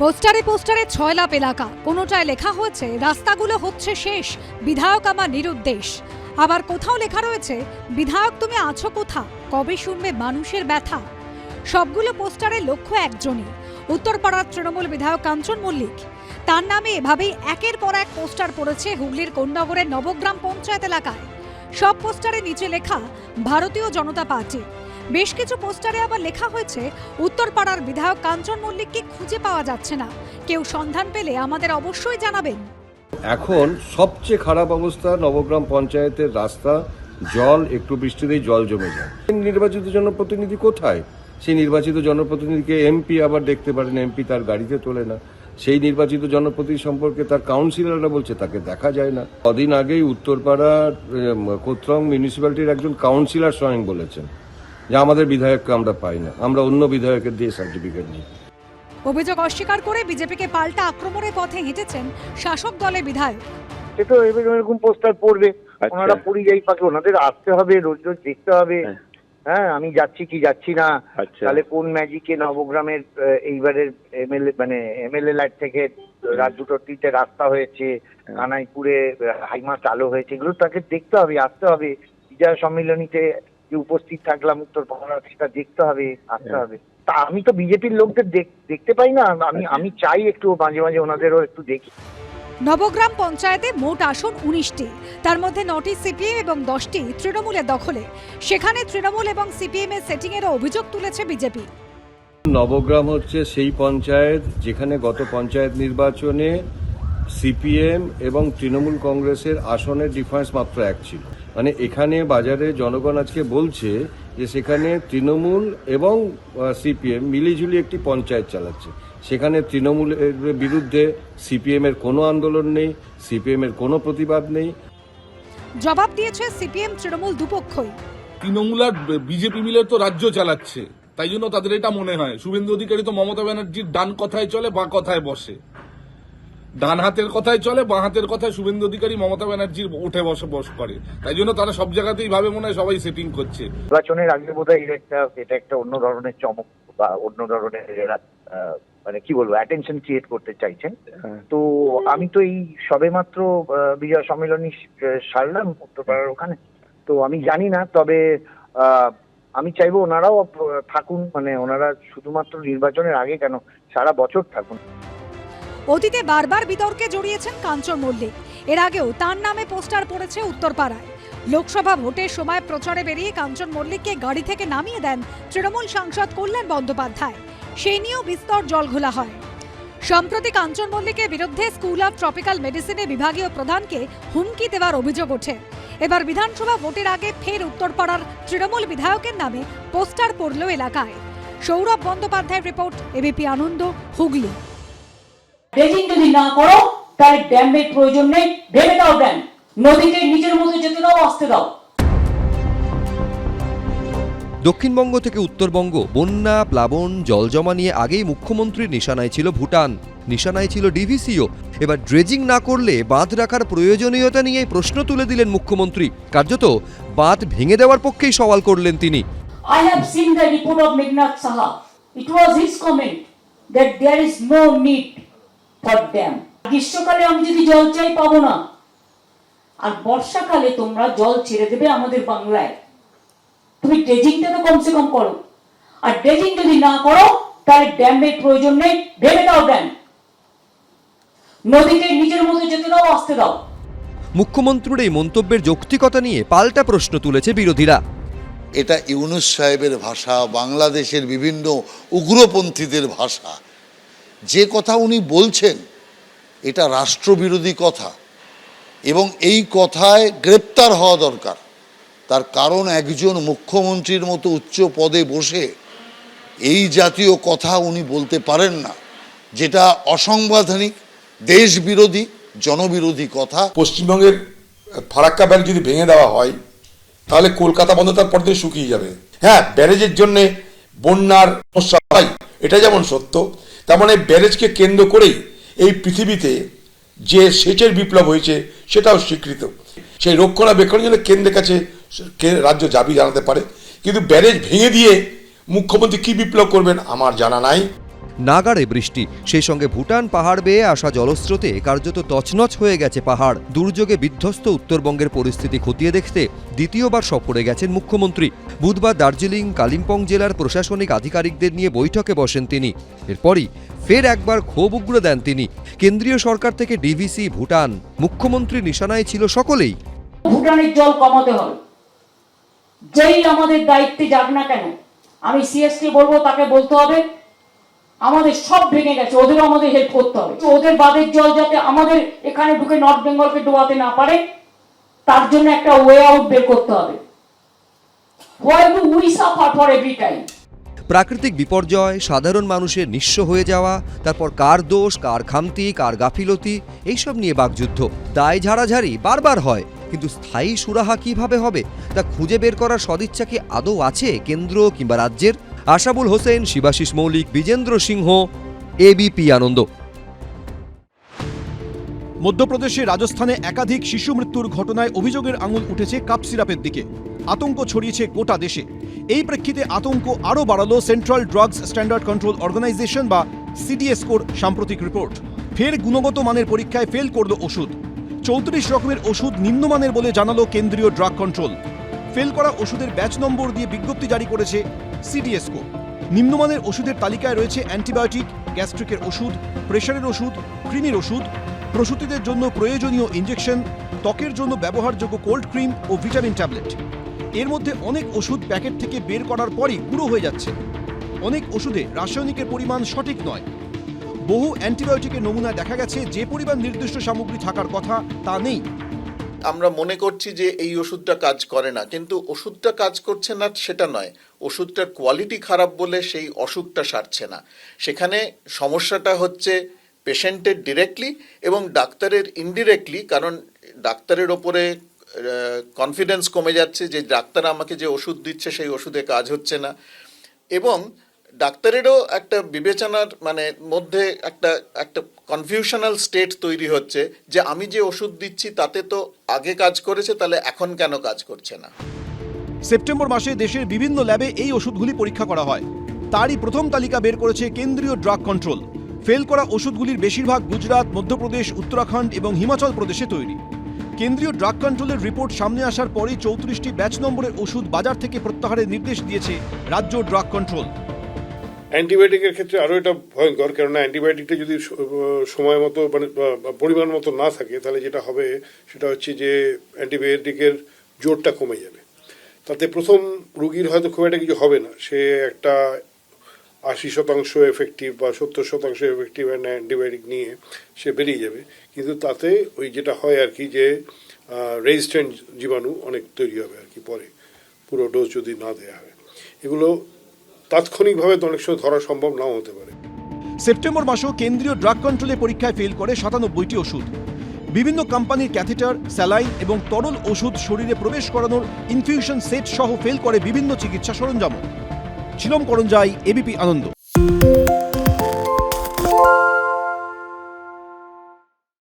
পোস্টারে পোস্টারে ছয় লাভ এলাকা, কোনোটায় লেখা হয়েছে, রাস্তাগুলো হচ্ছে শেষ, বিধায়ক আমার নিরুদ্দেশ। আবার কোথাও লেখা রয়েছে, বিধায়ক তুমি আছো কোথা, কবে শুনবে মানুষের ব্যথা? সবগুলো পোস্টারে লক্ষ্য একজনই, উত্তরপাড়ার তৃণমূল বিধায়ক কাঞ্চন মল্লিক। তার নামে এভাবেই একের পর এক পোস্টার পড়েছে হুগলির কোন্নগরের নবগ্রাম পঞ্চায়েত এলাকায়। সব পোস্টারে নিচে লেখা, ভারতীয় জনতা পার্টি। বেশ কিছু পোস্টারে আবার লেখা হয়েছে, উত্তরপাড়ার বিধায়ক কাঞ্চন মল্লিককে খুঁজে পাওয়া যাচ্ছে না। কেউ সন্ধান পেলে আমাদের অবশ্যই জানাবেন। এখন সবচেয়ে খারাপ অবস্থা নবগ্রাম পঞ্চায়েতের রাস্তা, জল, একটু বৃষ্টিতেই জল জমে যায়। নির্বাচিত জনপ্রতিনিধি কোথায়? সেই নির্বাচিত জনপ্রতিনিধিকে এমপি আবার দেখতে পারেন, এমপি তার গাড়িতে তোলে না। সেই নির্বাচিত জনপ্রতিনিধি সম্পর্কে তার কাউন্সিলররা বলছে, তাকে দেখা যায় না। কদিন আগেই উত্তরপাড়ার কোত্রং মিউনিসিপ্যালিটির একজন কাউন্সিলর স্বয়ং বলেছেন। যে আমাদের বিধায়ককে আমরা পাই না আমরা অন্য বিধায়কের দিয়ে সার্টিফিকেট নিই অভিযোগ অস্বীকার করে বিজেপিকে পাল্টা আক্রমণের পথে হেঁটেছেন শাসক দলের বিধায়ক সে তো এবার এরকম পোস্টার পড়বে আচ্ছা। ওনারা পরিযায়ী পাখি ওনাদের আসতে হবে রোজ রোজ দেখতে হবে হ্যাঁ। হ্যাঁ আমি যাচ্ছি কি যাচ্ছি না আচ্ছা। তাহলে কোন ম্যাজিকে নবগ্রামের এইবারের এমএলএ মানে এমএলএ লাইট থেকে রাত দুটো তিনটে রাস্তা হয়েছে হ্যাঁ। কানাইপুরে হাইমা চালু হয়েছে এগুলো তাকে দেখতে হবে আসতে হবে বিজয় সম্মিলনীতে যে উপস্থিত থাকলাম উত্তর পাড়া সেটা দেখতে হবে আসতে হ্যাঁ। হবে। তা আমি তো বিজেপির লোকদের দেখতে পাই না। আমি আমি চাই একটু মাঝে মাঝে ওনাদেরও একটু দেখি। নবগ্রাম পঞ্চায়েতে মোট আসন উনিশটি। তার মধ্যে নটি সিপিএম এবং দশটি তৃণমূলের দখলে। সেখানে তৃণমূল এবং সিপিএম এর সেটিং এরও অভিযোগ তুলেছে বিজেপি। নবগ্রাম হচ্ছে সেই পঞ্চায়েত যেখানে গত পঞ্চায়েত নির্বাচনে সিপিএম এবং তৃণমূল কংগ্রেসের আসনের ডিফারেন্স মাত্র এক ছিল। মানে এখানে বাজারে জনগণ আজকে বলছে যে সেখানে তৃণমূল এবং সিপিএম মিলিঝুলি একটি পঞ্চায়েত চালাচ্ছে। সেখানে তৃণমূলের বিরুদ্ধে সিপিএম এর কোনো আন্দোলন নেই সিপিএম এর কোনো প্রতিবাদ নেই। জবাব দিয়েছে সিপিএম তৃণমূল দুপক্ষই। তৃণমূল আর বিজেপি মিলে তো রাজ্য চালাচ্ছে। তাই জন্য তাদের এটা মনে হয়। শুভেন্দু অধিকারী তো মমতা ব্যানার্জির ডান কথায় চলে বা কথায় বসে। ডান হাতের কথায় চলে বাঁ হাতের কথায় শুভেন্দু অধিকারী মমতা ব্যানার্জির উঠে বসে বস করে। তাই জন্য তারা সব জায়গাতেই ভাবে মনে হয় সবাই সেটিং করছে। নির্বাচনের আগে বোধহয় এটা একটা এটা একটা অন্য ধরনের চমক বা অন্য ধরনের এরা, আহ, মানে কি বলব অ্যাটেনশন ক্রিয়েট করতে চাইছেন। হ্যাঁ। তো আমি তো এই সবেমাত্র বিজয় সম্মেলনী সারলাম উত্তরপাড়ার ওখানে। তো আমি জানি না তবে আহ, আমি চাইব ওনারাও থাকুন মানে ওনারা শুধুমাত্র নির্বাচনের আগে কেন সারা বছর থাকুন। অতীতে বারবার বিতর্কে জড়িয়েছেন কাঞ্চন মল্লিক। এর আগেও তার নামে পোস্টার পড়েছে উত্তরপাড়ায়। লোকসভা ভোটের সময় প্রচারে বেরিয়ে কাঞ্চন মল্লিককে গাড়ি থেকে নামিয়ে দেন তৃণমূল সাংসদ কল্যাণ বন্দ্যোপাধ্যায়। সেই নিয়েও বিস্তর জলঘোলা হয়। সম্প্রতি কাঞ্চন মল্লিকের বিরুদ্ধে স্কুল অফ ট্রপিক্যাল মেডিসিনের বিভাগীয় প্রধানকে হুমকি দেওয়ার অভিযোগ ওঠে। এবার বিধানসভা ভোটের আগে ফের উত্তরপাড়ার তৃণমূল বিধায়কের নামে পোস্টার পড়ল এলাকায়। সৌরভ বন্দ্যোপাধ্যায়ের report, ABP Ananda, Hooghly. Dredging যদি না করো তাহলে ড্যামের প্রয়োজন নেই। ভেবে দাও ড্যাম। নদীকে নিজের মতো যেতে দাও আসতে দাও। দক্ষিণবঙ্গ থেকে উত্তরবঙ্গ বন্যা প্লাবন জলজমা নিয়ে আগেই মুখ্যমন্ত্রীর নিশানায় ছিল ভুটান। নিশানায় ছিল ডিভিসিও। এবার ড্রেজিং না করলে বাঁধ রাখার প্রয়োজনীয়তা নিয়ে প্রশ্ন তুলে দিলেন মুখ্যমন্ত্রী। কার্যত বাঁধ ভেঙে দেওয়ার পক্ষেই সওয়াল করলেন তিনি। I have seen the report of Meghnad Saha. It was his comment that there is no need for গ্রীষ্মকালে আমি যদি জল চাই পাবো না। আর বর্ষাকালে তোমরা জল ছেড়ে দেবে আমাদের বাংলায়। তুমি ড্রেজিংটা তো কমসে কম করো। আর ড্রেজিং যদি না করো তাহলে ড্যামের প্রয়োজন নেই। ভেবে দাও ড্যাম। নদীকে নিজের মতো যেতে দাও আসতে দাও। মুখ্যমন্ত্রীর এই মন্তব্যের যৌক্তিকতা নিয়ে পাল্টা প্রশ্ন তুলেছে বিরোধীরা। এটা ইউনুস সাহেবের ভাষা বাংলাদেশের বিভিন্ন উগ্রপন্থীদের ভাষা। যে কথা উনি বলছেন, এটা রাষ্ট্রবিরোধী কথা এবং এই কথায় গ্রেপ্তার হওয়া দরকার। তার কারণ একজন মুখ্যমন্ত্রীর মতো উচ্চ পদে বসে এই জাতীয় কথা উনি বলতে পারেন না, যেটা অসাংবিধানিক, দেশবিরোধী, জনবিরোধী কথা। পশ্চিমবঙ্গের ফারাক্কা ব্যারেজ যদি ভেঙে দেওয়া হয়, তাহলে কলকাতা বন্ধ তার পরদিন শুকিয়ে যাবে। হ্যাঁ ব্যারেজের জন্য বন্যার সমস্যা হয় এটা যেমন সত্য তার মানে ব্যারেজকে কেন্দ্র করেই এই পৃথিবীতে যে সেচের বিপ্লব হয়েছে সেটাও স্বীকৃত। সেই রক্ষণাবেক্ষণের জন্য কেন্দ্রের কাছে রাজ্য দাবি জানাতে পারে। কিন্তু ব্যারেজ ভেঙে দিয়ে মুখ্যমন্ত্রী কি বিপ্লব করবেন আমার জানা নাই। নাগাড়ে বৃষ্টি। সেই সঙ্গে ভুটান পাহাড় বেয়ে আসা জলস্রোতে কার্যত তছনছ হয়ে গেছে পাহাড়। দুর্যোগে বিধ্বস্ত উত্তরবঙ্গের পরিস্থিতি খতিয়ে দেখতে দ্বিতীয়বার সফরে গেছেন মুখ্যমন্ত্রী। বুধবার দার্জিলিং, কালিম্পং জেলার প্রশাসনিক আধিকারিকদের নিয়ে বৈঠকে বসেন তিনি। এরপরই ফের একবার ক্ষোভ উগ্র দেন তিনি। কেন্দ্রীয় সরকার থেকে ডিভিসি ভুটান। মুখ্যমন্ত্রী নিশানায় ছিল সকলেই। ভুটানের জল কমাতে হবে। যেই আমাদের দায়িত্বে যাক না কেন, আমি সিএসকে বলব, তাকে বলতে হবে আমাদের সব ভেঙে গেছে, ওদেরও আমাদের হেল্প করতে হবে। ওদের বাদের জল যাতে আমাদের এখানে ঢুকে নর্থ বেঙ্গলকে ডোবাতে না পারে, তার জন্য একটা ওয়ে আউট বের করতে হবে। প্রাকৃতিক বিপর্যয়, সাধারণ মানুষের নিঃস্ব হয়ে যাওয়া, তারপর কার দোষ, কার খামতি, কার গাফিলতি, এইসব নিয়ে বাকযুদ্ধ। দায় ঝাড়াঝাড়ি বারবার হয়, কিন্তু স্থায়ী সুরাহা কীভাবে হবে, তা খুঁজে বের করার সদিচ্ছা কি আদৌ আছে কেন্দ্র কিংবা রাজ্যের? আশাবুল হোসেন, শিবাশিস মৌলিক, বিজেন্দ্র সিংহ এবিপি আনন্দ। মধ্যপ্রদেশে রাজস্থানে একাধিক শিশু মৃত্যুর ঘটনায় অভিযোগের আঙুল উঠেছে কাপ সিরাপের দিকে। আতঙ্ক ছড়িয়েছে গোটা দেশে। এই প্রেক্ষিতে আতঙ্ক আরও বাড়ালো central drugs standard control organisation বা সিডিএসকোর সাম্প্রতিক রিপোর্ট। ফের গুণগত মানের পরীক্ষায় ফেল করল ওষুধ। চৌত্রিশ রকমের ওষুধ নিম্নমানের বলে জানালো কেন্দ্রীয় ড্রাগ কন্ট্রোল। ফেল করা ওষুধের ব্যাচ নম্বর দিয়ে বিজ্ঞপ্তি জারি করেছে সিডিএসকো নিম্নমানের ওষুধের তালিকায় রয়েছে অ্যান্টিবায়োটিক, গ্যাস্ট্রিকের ওষুধ, প্রেশারের ওষুধ কৃমির ওষুধ, প্রসূতিদের জন্য প্রয়োজনীয় ইঞ্জেকশন ত্বকের জন্য ব্যবহারযোগ্য কোল্ড ক্রিম ও ভিটামিন ট্যাবলেট। এর মধ্যে অনেক ওষুধ প্যাকেট থেকে বের করার পরই গুঁড়ো হয়ে যাচ্ছে। অনেক ওষুধে রাসায়নিকের পরিমাণ সঠিক নয়। বহু অ্যান্টিবায়োটিকের নমুনায় দেখা গেছে যে পরিমাণ নির্দিষ্ট সামগ্রী থাকার কথা তা নেই। আমরা মনে করছি যে এই ওষুধটা কাজ করে না, কিন্তু ওষুধটা কাজ করছে না সেটা নয়। ওষুধটার কোয়ালিটি খারাপ বলে সেই অসুখটা সারছে না। সেখানে সমস্যাটা হচ্ছে পেশেন্টের ডিরেক্টলি এবং ডাক্তারের ইনডিরেক্টলি কারণ ডাক্তারের ওপরে কনফিডেন্স কমে যাচ্ছে যে ডাক্তার আমাকে যে ওষুধ দিচ্ছে সেই ওষুধে কাজ হচ্ছে না। এবং ডাক্তারেরও একটা বিবেচনার মানে মধ্যে একটা একটা কনফিউশনাল স্টেট তৈরি হচ্ছে যে আমি যে ওষুধ দিচ্ছি তাতে তো আগে কাজ করেছে, তাহলে এখন কেন কাজ করছে না? সেপ্টেম্বর মাসে দেশের বিভিন্ন ল্যাবে এই ওষুধগুলি পরীক্ষা করা হয়। তারই প্রথম তালিকা বের করেছে কেন্দ্রীয় ড্রাগ কন্ট্রোল। ফেল করা ওষুধগুলির বেশিরভাগ গুজরাট, মধ্যপ্রদেশ, উত্তরাখণ্ড এবং হিমাচল প্রদেশে তৈরি। কেন্দ্রীয় ড্রাগ কন্ট্রোলের রিপোর্ট সামনে আসার পরেই চৌত্রিশটি ব্যাচ নম্বরের ওষুধ বাজার থেকে প্রত্যাহারের নির্দেশ দিয়েছে রাজ্য ড্রাগ কন্ট্রোল। অ্যান্টিবায়োটিকের ক্ষেত্রে আরও এটা ভয়ঙ্কর, কেননা অ্যান্টিবায়োটিকটা যদি সময় মতো মানে পরিমাণ মতো না থাকে, তাহলে যেটা হবে সেটা হচ্ছে যে অ্যান্টিবায়োটিকের জোরটা কমে যাবে। তাতে প্রথম রুগীর হয়তো খুব একটা কিছু হবে না। সে একটা আশি শতাংশ এফেক্টিভ বা সত্তর শতাংশ এফেক্টিভ অ্যান্টিবায়োটিক নিয়ে সে বেরিয়ে যাবে। কিন্তু তাতে ওই যেটা হয় আর কি যে রেজিস্ট্যান্ট জীবাণু অনেক তৈরি হবে আর কি পরে। পুরো ডোজ যদি না দেওয়া হয়। এগুলো তাৎক্ষণিকভাবে অনেক সময় ধরা সম্ভব নাও হতে পারে। সেপ্টেম্বর মাসেও কেন্দ্রীয় ড্রাগ কন্ট্রোলে পরীক্ষায় ফেল করে সাতানব্বইটি ওষুধ। বিভিন্ন কোম্পানির ক্যাথেটার, স্যালাইন এবং তরল ওষুধ শরীরে প্রবেশ করানোর ইনফিউশন সেট সহ ফেল করে বিভিন্ন চিকিৎসা সরঞ্জাম। ছিলম করঞ্জাই, এবিপি আনন্দ।